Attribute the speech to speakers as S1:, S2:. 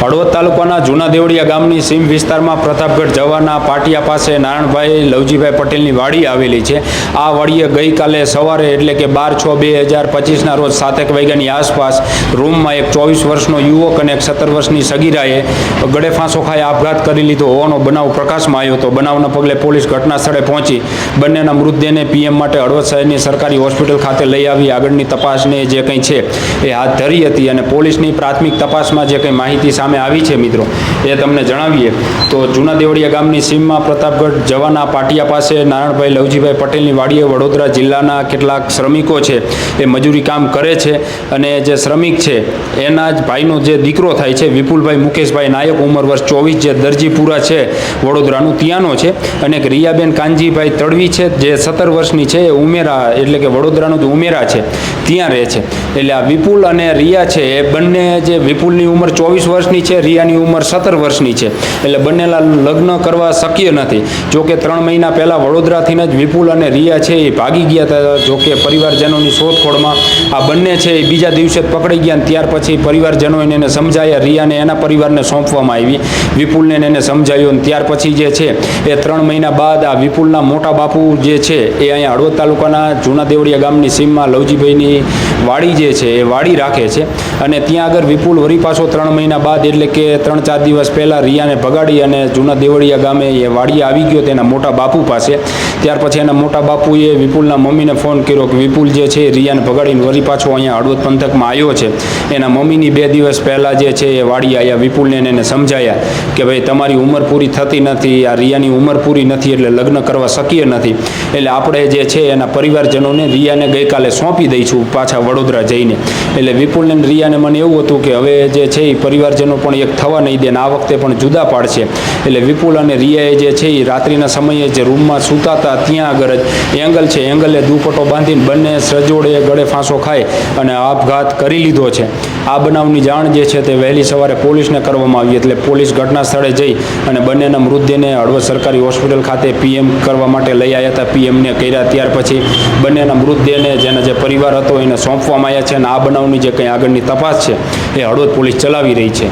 S1: હળવદ તાલુકાના જૂના દેવળિયા ગામની સીમ વિસ્તારમાં પ્રતાપગઢ જવાના પાટિયા પાસે નારાયણભાઈ લવજીભાઈ પટેલની વાડી આવેલી છે. આ વાડીએ ગઈકાલે સવારે એટલે કે બાર છ બે હજાર પચીસના રોજ સાતેક વાગ્યાની આસપાસ રૂમમાં એક ચોવીસ વર્ષનો યુવક અને એક સત્તર વર્ષની સગીરાએ ગળે ફાંસો ખાઈ આપઘાત કરી લીધો હોવાનો બનાવ પ્રકાશમાં આવ્યો હતો. બનાવના પગલે પોલીસ ઘટના સ્થળે પહોંચી બંનેના મૃતદેહને પીએમ માટે હળવદ શહેરની સરકારી હોસ્પિટલ ખાતે લઈ આવી. આગળની તપાસને જે કંઈ છે એ હાથ ધરી હતી અને પોલીસની પ્રાથમિક તપાસમાં જે કંઈ માહિતી સામે આવી છે મિત્રો. એ તમને જણાવીએ. તો જૂના દેવળિયા ગામની સીમમાં પ્રતાપગઢ જવાના પાટિયા પાસે નારાયણભાઈ લવજીભાઈ પટેલની વાડીએ વડોદરા જિલ્લાના કેટલાક શ્રમિકો છે. એ મજૂરી કામ કરે છે અને જે શ્રમિક છે, એના જ ભાઈનો જે દીકરો થાય છે, વિપુલભાઈ મુકેશભાઈ નાયક, ઉંમર વર્ષ ચોવીસ, જે દરજીપુરા છે, વડોદરાનું ત્યાંનો છે. અને એક રિયાબેન કાનજીભાઈ તડવી છે, જે સત્તર વર્ષની છે, એ ઉમેરા, એટલે કે વડોદરાનું જ ઉમેરા છે. ત્યાં રહે છે. એટલે આ વિપુલ અને રિયા છે, એ બંને જે વિપુલની ઉંમર ચોવીસ વર્ષની છે, રિયાની ઉંમર સત્તર વર્ષની છે. એટલે બંનેના લગ્ન કરવા શક્ય નથી. જોકે ત્રણ મહિના પહેલાં વડોદરાથીને જ વિપુલ અને રિયા છે એ ભાગી ગયા હતા. જોકે પરિવારજનોની શોધખોળમાં આ બંને છે એ બીજા દિવસે જ પકડી ગયા ત્યાર પછી પરિવારજનોએ એને સમજાયા. રિયાને એના પરિવારને સોંપવામાં આવી. વિપુલને એને સમજાયું અને ત્યાર પછી જે છે એ ત્રણ મહિના બાદ આ વિપુલના મોટા બાપુ જે છે એ અહીંયા હળવદ તાલુકાના જૂના દેવળિયા ગામની સીમમાં લવજીભાઈની વાડી જે છે એ વાડી રાખે છે. અને ત્યાં આગળ વિપુલ વરી પાછો ત્રણ મહિના બાદ એટલે કે ત્રણ ચાર દિવસ પહેલાં રિયાને ભગાડી અને જૂના દેવળિયા ગામે એ વાડીએ આવી ગયો તેના મોટા બાપુ પાસે. ત્યાર પછી એના મોટા બાપુએ વિપુલના મમ્મીને ફોન કર્યો કે વિપુલ જે છે રિયાને ભગાડીને વળી પાછો અહીંયા હળવદ પંથકમાં આવ્યો છે. એના મમ્મીની બે દિવસ પહેલાં જે છે એ વાડી આવ્યા વિપુલને એને સમજાયા કે ભાઈ, તમારી ઉંમર પૂરી થતી નથી, આ રિયાની ઉંમર પૂરી નથી એટલે લગ્ન કરવા શક્ય નથી. એટલે આપણે જે છે એના પરિવારજનોને રિયાને ગઈકાલે સોંપી દઈશું પાછા વડોદરા જઈને. એટલે વિપુલને રિયાને મને એવું હતું કે હવે જે છે એ પરિવારજનો પણ એક થવા નહીં દે ને આ વખતે પણ જુદા પાડશે. એટલે વિપુલ અને રિયાએ જે છે એ રાત્રિના સમયે જે રૂમમાં સૂતા હતા ત્યાં આગળ જ એંગલ છે, એંગલે દુપટ્ટો બાંધીને બંને સજોડે ગળે ફાંસો ખાઈ અને આપઘાત કરી લીધો છે. આ બનાવની જાણ જે છે તે વહેલી સવારે પોલીસને કરવામાં આવી એટલે પોલીસ ઘટના સ્થળે જઈ અને બંનેના મૃતદેહને હળવદ સરકારી હોસ્પિટલ ખાતે પીએમ કરવા માટે લઈ આવ્યા હતા. પીએમને કર્યા ત્યાર પછી બંનેના મૃતદેહને જેના જે પરિવાર હતો એને સોંપવામાં આવ્યા છે અને આ બનાવની જે કંઈ આગળની તપાસ છે, એ હળવદ પોલીસ ચલાવી રહી છે.